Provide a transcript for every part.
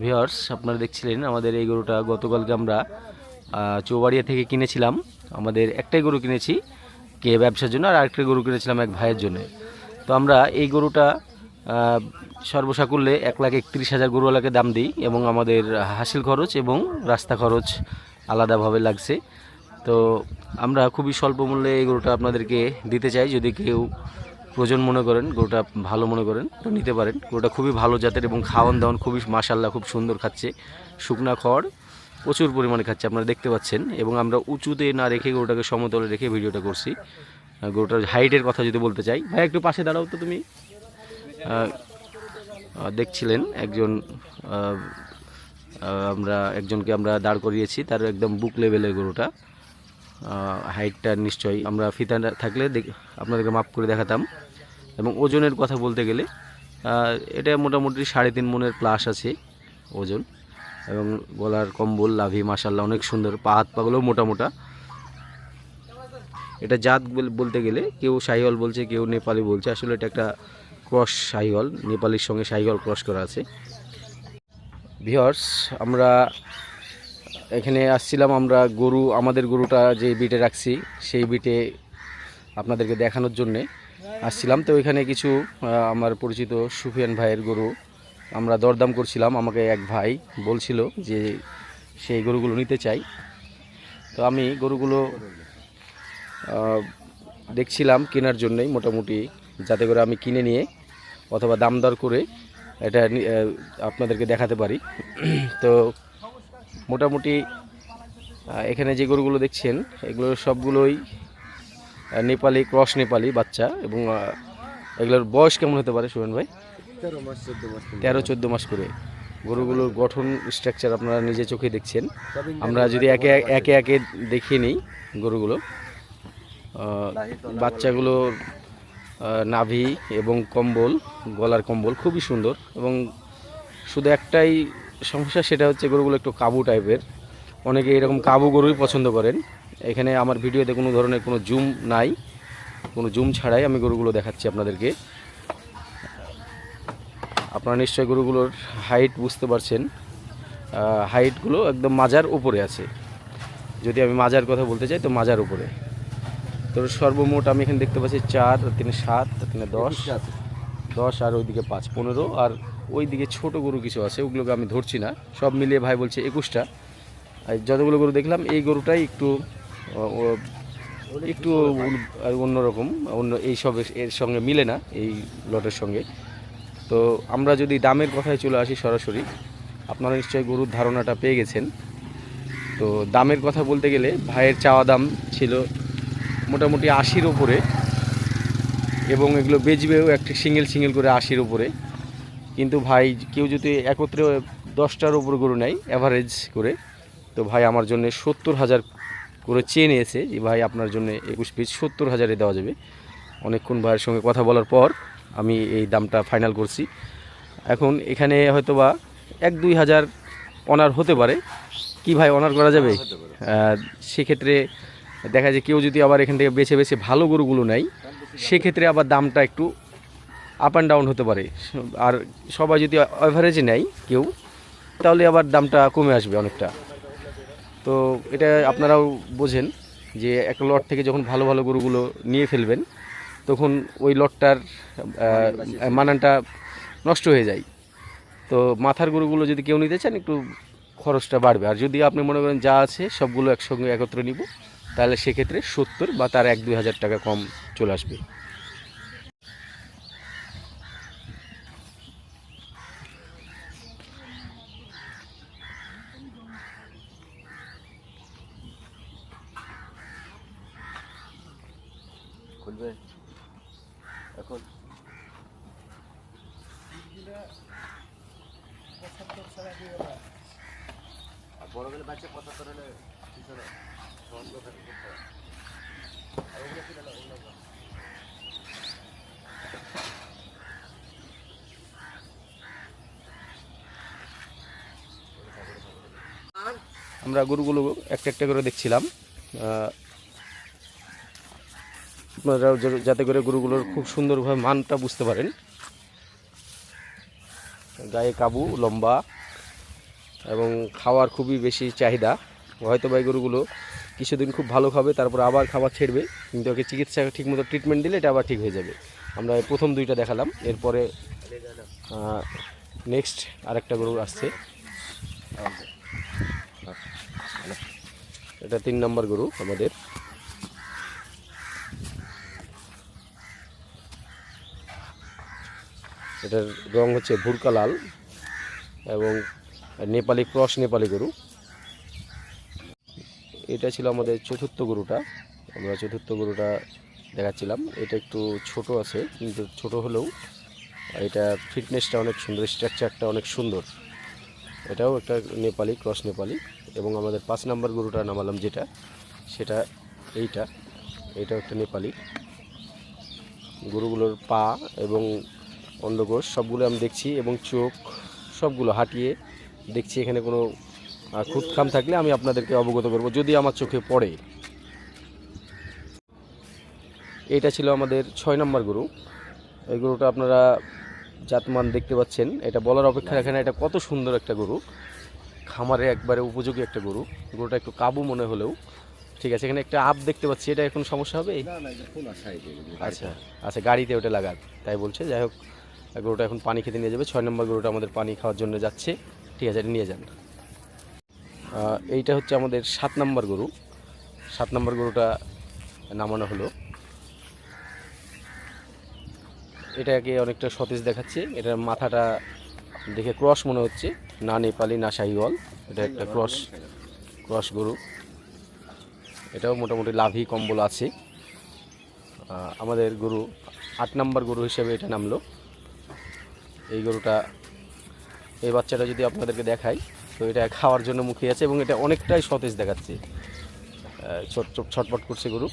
Viewers আপনারা দেখছিলেন আমাদের এই গরুটা গতকালকে আমরা চৌবাড়িয়া থেকে কিনেছিলাম। আমাদের একটাই গরু কিনেছি, কে ব্যবসার জন্য, আর আরেকটা গরু কিনেছিলাম এক ভাইয়ের জন্য। তো আমরা এই গরুটা সর্বসাকুল্যে এক লাখ একত্রিশ হাজার গরুওয়ালাকে দাম দিই এবং আমাদের হাসিল খরচ এবং রাস্তা খরচ আলাদাভাবে লাগছে। তো আমরা খুবই স্বল্প মূল্যে এই গরুটা আপনাদেরকে দিতে চাই। যদি কেউ প্রয়োজন মনে করেন, গরুটা ভালো মনে করেন, তো নিতে পারেন। গরুটা খুবই ভালো জাতের এবং খাওয়ান দাওয়ান খুবই মাসাল্লাহ খুব সুন্দর খাচ্ছে। শুকনা খড় প্রচুর পরিমাণে খাচ্ছে, আপনারা দেখতে পাচ্ছেন। এবং আমরা উঁচুতে না রেখে গরুটাকে সমতলে রেখে ভিডিওটা করছি। গরুটার হাইটের কথা যদি বলতে চাই। ভাই, একটু পাশে দাঁড়াও তো তুমি। দেখছিলেন একজন আমরা একজনকে আমরা দাঁড় করিয়েছি, তার একদম বুক লেভেলের গরুটা। হাইটটা নিশ্চয়ই, আমরা ফিতা থাকলে আপনাদেরকে মাপ করে দেখাতাম। এবং ওজনের কথা বলতে গেলে এটা মোটামুটি সাড়ে তিন মনের প্লাস আছে ওজন। এবং গলার কম্বল, লাভি মাসাল্লাহ অনেক সুন্দর। পা হাত পাগুলোও মোটা মোটা। এটা জাত বল- বলতে গেলে, কেউ শাহিওয়াল বলছে, কেউ নেপালি বলছে। আসলে এটা একটা ক্রস শাহিওয়াল নেপালির সঙ্গে শাহিওয়াল ক্রস করা আছে। ভিওর্স আমরা এখানে আসছিলাম আমরা গরু, আমাদের গরুটা যে বিটে রাখছি, সেই বিটে আপনাদেরকে দেখানোর জন্যে। আসছিলাম। তো ওইখানে কিছু আমার পরিচিত সুফিয়ান ভাইয়ের গরু। আমরা দরদাম করছিলাম, আমাকে এক ভাই বলছিল যে সেই গরুগুলো নিতে চাই। তো আমি গরুগুলো দেখছিলাম কেনার জন্যই মোটামুটি, যাতে করে আমি কিনে নিয়ে অথবা দাম দর করে এটা আপনাদেরকে দেখাতে পারি। তো মোটামুটি এখানে যে গরুগুলো দেখছেন, এগুলো সবগুলোই নেপালি ক্রস নেপালি বাচ্চা এবং এগুলোর বয়স কেমন হতে পারে সুমন ভাই? তেরো মাস চোদ্দ মাস তেরো চোদ্দ মাস করে। গরুগুলোর গঠন স্ট্রাকচার আপনারা নিজে চোখে দেখছেন। আমরা যদি একে একে একে দেখিয়ে নিই গরুগুলো। আহ, বাচ্চাগুলোর নাভি এবং কম্বল গলার কম্বল খুবই সুন্দর এবং শুধু একটাই সমস্যা সেটা হচ্ছে গরুগুলো একটু কাবু টাইপের অনেকে এরকম কাবু গরুই পছন্দ করেন। এখানে আমার ভিডিওতে কোনো ধরনের কোনো জুম নাই। কোনো জুম ছাড়াই আমি গরুগুলো দেখাচ্ছি আপনাদেরকে। আপনারা নিশ্চয়ই গরুগুলোর হাইট বুঝতে পারছেন। হাইটগুলো একদম মাজার উপরে আছে। যদি আমি মাজার কথা বলতে চাই তো মাজার উপরে। তো সর্বমোট আমি এখানে দেখতে পাচ্ছি চার তিনে সাত তিনে দশ দশ আর ওইদিকে পাঁচ পনেরো। আর ওইদিকে ছোট গরু কিছু আছে ওগুলোকে আমি ধরছি না। সব মিলিয়ে ভাই বলছে একুশটা। আর যতগুলো গরু দেখলাম এই গরুটাই একটু একটু অন্যরকম, অন্য এই সব, এর সঙ্গে মিলে না, এই লটের সঙ্গে। তো আমরা যদি দামের কথায় চলে আসি সরাসরি, আপনারা নিশ্চয়ই গরুর ধারণাটা পেয়ে গেছেন। তো দামের কথা বলতে গেলে ভাইয়ের চাওয়া দাম ছিল মোটামুটি আশির ওপরে এবং এগুলো বেচবেও একটি সিঙ্গেল সিঙ্গেল করে আশির ওপরে কিন্তু ভাই কেউ যদি একত্রে দশটার উপর গরু নেয় অ্যাভারেজ করে, তো ভাই আমার জন্য সত্তর হাজার করে চেয়ে নিয়েছে যে ভাই আপনার জন্য একুশ পিস সত্তর হাজারে দেওয়া যাবে। অনেকক্ষণ ভাইয়ের সঙ্গে কথা বলার পর আমি এই দামটা ফাইনাল করছি। এখন এখানে হয়তোবা এক দুই হাজার অনার হতে পারে। কি ভাই অনার করা যাবে? সেক্ষেত্রে দেখা যায় কেউ যদি আবার এখান থেকে বেছে বেছে ভালো গরুগুলো নেয় সেক্ষেত্রে আবার দামটা একটু আপ অ্যান্ড ডাউন হতে পারে। আর সবাই যদি অ্যাভারেজে নেয় কেউ তাহলে আবার দামটা কমে আসবে অনেকটা। তো এটা আপনারাও বোঝেন যে একটা লট থেকে যখন ভালো ভালো গরুগুলো নিয়ে ফেলবেন, তখন ওই লটটার মানানটা নষ্ট হয়ে যায়। তো মাথার গরুগুলো যদি কেউ নিতে চান, একটু খরচটা বাড়বে। আর যদি আপনি মনে করেন যা আছে সবগুলো একসঙ্গে একত্রে নিব, তাহলে সেক্ষেত্রে সত্তর বা তার এক দুই হাজার টাকা কম চলে আসবে। খুলবে এখন আর বড় গেলে বাচ্চা পঁচাত্তর হলে পিছনে কথা আর ওগুলো? ওগুলো আমরা গরুগুলো একটা একটা করে দেখছিলাম। আহ, আপনারা যাতে করে গরুগুলোর খুব সুন্দরভাবে মানটা বুঝতে পারেন। গায়ে কাবু, লম্বা, এবং খাওয়ার খুবই বেশি চাহিদা। হয়তো বা এই গরুগুলো কিছুদিন খুব ভালো খাবে, তারপর আবার খাবার ছেড়বে, কিন্তু ওকে চিকিৎসা ঠিকমতো ট্রিটমেন্ট দিলে এটা আবার ঠিক হয়ে যাবে। আমরা প্রথম দুইটা দেখালাম, এরপরে নেক্সট আরেকটা গরু আসছে। এটা তিন নম্বর গরু আমাদের। এটার রং হচ্ছে ভুরকা লাল এবং নেপালি ক্রস নেপালি গরু। এটা ছিল আমাদের চতুর্থ গরুটা। আমরা চতুর্থ গরুটা দেখাচ্ছিলাম। এটা একটু ছোট আছে, কিন্তু ছোট হলেও এটা ফিটনেসটা অনেক সুন্দর, স্ট্রাকচারটা অনেক সুন্দর। এটাও একটা নেপালি, ক্রস নেপালি এবং আমাদের পাঁচ নাম্বার গরুটা নামালাম যেটা, সেটা এইটা। এইটাও একটা নেপালি। গরুগুলোর পা এবং অন্ডকোষ সবগুলো আমি দেখছি এবং চোখ সবগুলো হাঁটিয়ে দেখছি এখানে কোনো খুঁতখাম থাকলে আমি আপনাদেরকে অবগত করব যদি আমার চোখে পড়ে। এটা ছিল আমাদের ছয় নম্বর গরু। এই গরুটা আপনারা জাতমান দেখতে পাচ্ছেন। এটা বলার অপেক্ষা রাখে না এটা কত সুন্দর একটা গরু। খামারে একবারে উপযোগী একটা গরু। গরুটা একটু কাবু মনে হলেও ঠিক আছে এখানে একটা আপ দেখতে পাচ্ছি এটা এখন সমস্যা হবে? আচ্ছা আচ্ছা গাড়িতে ওটা লাগার তাই বলছে। যাই হোক গরুটা এখন পানি খেতে নিয়ে যাবে। ছয় নম্বর গরুটা আমাদের পানি খাওয়ার জন্য যাচ্ছে। ঠিক আছে, এটা নিয়ে যান। এইটা হচ্ছে আমাদের সাত নম্বর গরু। সাত নম্বর গরুটা নামানো হলো। এটাকে অনেকটা সতেজ দেখাচ্ছে। এটার মাথাটা দেখে ক্রস মনে হচ্ছে। না নেপালি, না শাহিওয়াল। এটা একটা ক্রস ক্রস গরু। এটাও মোটামুটি লাভি কম্বল আছে। আমাদের গরু আট নাম্বার গরু হিসেবে এটা নামলো। এই গরুটা, এই বাচ্চাটা যদি আপনাদেরকে দেখাই, তো এটা খাওয়ার জন্য মুখে আছে এবং এটা অনেকটাই সতেজ দেখাচ্ছে। ছোট, ছটপট করছে গরু।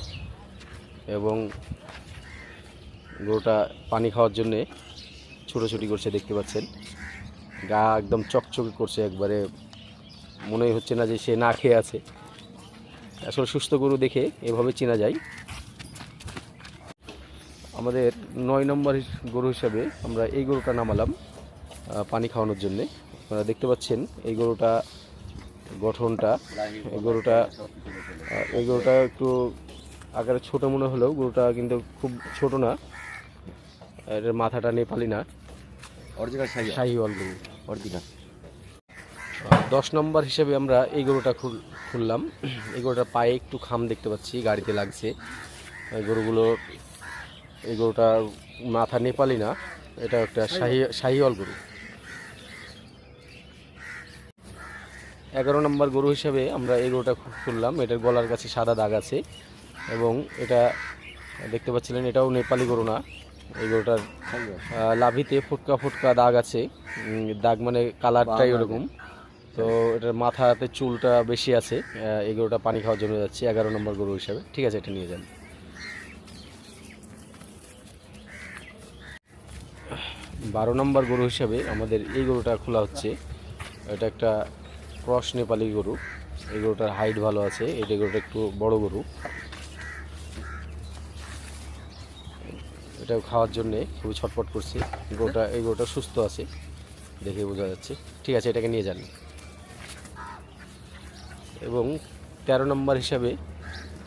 এবং গরুটা পানি খাওয়ার জন্যে ছোটোছুটি করছে, দেখতে পাচ্ছেন। গা একদম চকচকে করছে একবারে। মনেই হচ্ছে না যে সে না খেয়ে আছে। আসলে সুস্থ গরু দেখে এভাবে চেনা যায়। আমাদের নয় নম্বর গরু হিসাবে আমরা এই গরুটা নামালাম পানি খাওয়ানোর জন্যে। আপনারা দেখতে পাচ্ছেন এই গরুটা গঠনটা এই গরুটা এই গরুটা একটু আকারে ছোট মনে হলেও গরুটা কিন্তু খুব ছোট না। এটার মাথাটা নেপালি না। শাহিওয়াল গরু। অরিজিনাল দশ নম্বর হিসেবে আমরা এই গরুটা খুললাম। এই গরুটার পায়ে একটু খাম দেখতে পাচ্ছি গাড়িতে লাগছে। গরুগুলো এই গরুটার মাথা নেপালি না এটা একটা শাহি শাহিওয়াল গরু। এগারো নম্বর গরু হিসেবে আমরা এই গরুটা খু- খুললাম। এটার গলার কাছে সাদা দাগ আছে এবং এটা দেখতে পাচ্ছিলেন এটাও নেপালি গরু না। এই গরুটার লাভিতে ফুটকা ফুটকা দাগ আছে। দাগ মানে কালারটাই ওরকম। তো এটার মাথাতে চুলটা বেশি আছে। এই গরুটা পানি খাওয়ার জন্য যাচ্ছে। এগারো নম্বর গরু হিসাবে। ঠিক আছে এটা নিয়ে যান। বারো নম্বর গরু হিসাবে আমাদের এই গরুটা খোলা হচ্ছে। এটা একটা ক্রস নেপালি গরু। এই গরুটার হাইট ভালো আছে। এটা গরুটা একটু বড় গরু। এটাও খাওয়ার জন্যে খুবই ছটপট করছে। গরুটা, এই গরুটা সুস্থ আছে দেখে বোঝা যাচ্ছে। ঠিক আছে, এটাকে নিয়ে যান। এবং তেরো নম্বর হিসাবে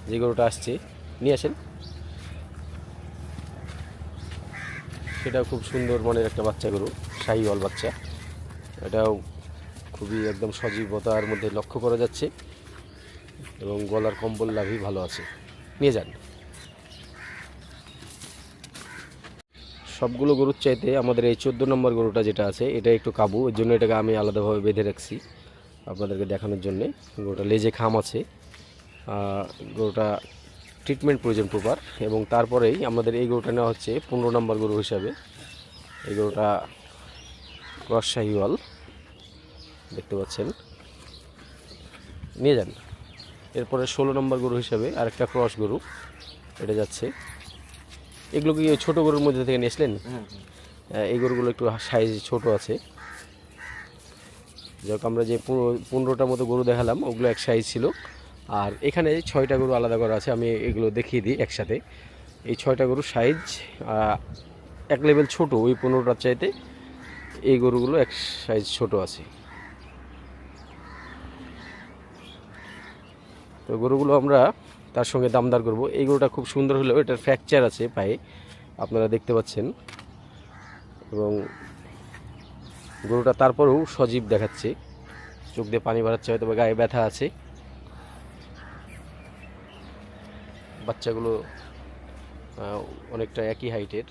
যে গরুটা আসছে, নিয়ে আসেন। সেটাও খুব সুন্দর মনের একটা বাচ্চা গরু, শাহিওয়াল বাচ্চা। এটাও খুবই একদম সজীবতার মধ্যে লক্ষ্য করা যাচ্ছে এবং গলার কম্বল লাভই ভালো আছে। নিয়ে যান। সবগুলো গরুর চাইতে আমাদের এই চোদ্দ নম্বর গরুটা যেটা আছে, এটা একটু কাবু, এর জন্য এটাকে আমি আলাদাভাবে বেঁধে রাখছি আপনাদেরকে দেখানোর জন্যে। গরুটা লেজে খাম আছে। গরুটা ট্রিটমেন্ট প্রয়োজন প্রপার এবং তারপরেই আমাদের এই গরুটা নেওয়া হচ্ছে পনেরো নম্বর গরু হিসাবে। এই গরুটা ক্রস শাহিওয়াল। দেখতে পাচ্ছেন। নিয়ে যান। এরপরে ষোলো নম্বর গরু হিসাবে আরেকটা ক্রস গরু। এটা যাচ্ছে। এগুলো কি ছোটো গরুর মধ্যে থেকে নিয়েছিলেন আহ, এই গরুগুলো একটু সাইজ ছোট আছে। যাক আমরা যে পনেরো- পনেরোটার মতো গরু দেখালাম ওগুলো এক সাইজ ছিল। আর এখানে ছয়টা গরু আলাদা করা আছে, আমি এগুলো দেখিয়ে দিই একসাথে। এই ছয়টা গরু সাইজ এক লেভেল ছোট, ওই পনেরোটার চাইতে এই গরুগুলো এক সাইজ ছোট আছে। তো গরুগুলো আমরা তার সঙ্গে দামদার করব। এই গরুটা খুব সুন্দর হলেও এটার ফ্র্যাকচার আছে পায়ে, আপনারা দেখতে পাচ্ছেন। এবং গরুটা তারপরেও সজীব দেখাচ্ছে। চোখ দিয়ে পানি বাড়াচ্ছে হয়তো বা গায়ে ব্যথা আছে। বাচ্চাগুলো অনেকটা একই হাইটের